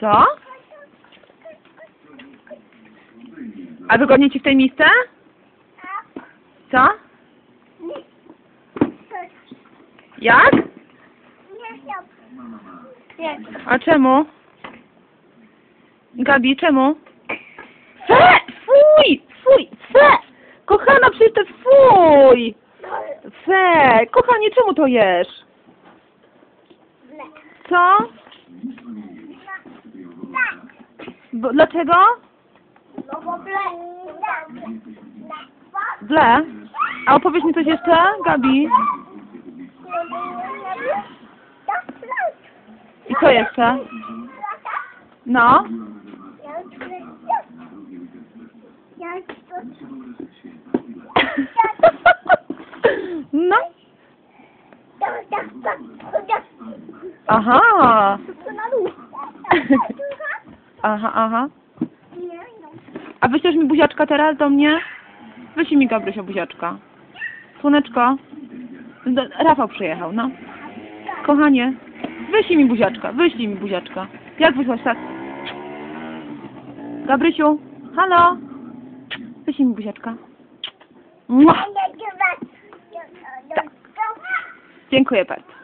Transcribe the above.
Co? A wygodnie ci w tej misce? Co? Jak? A czemu? Gabi, czemu? Fe! Fuj! Fuj! Fe! Kochana, przecież to fuj! Fe! Kochanie, czemu to jesz? Co? Bo, dlaczego? Ble? A opowiedz mi coś jeszcze, Gabi? I co jeszcze? No? No? Aha! Aha, aha. A wyślesz mi buziaczka teraz do mnie? Wyślij mi Gabrysio buziaczka. Słoneczko. Rafał przyjechał, no. Kochanie, wyślij mi buziaczka, wyślij mi buziaczka. Jak wysłać tak? Gabrysiu, halo? Wyślij mi buziaczka. Mua. Dziękuję bardzo.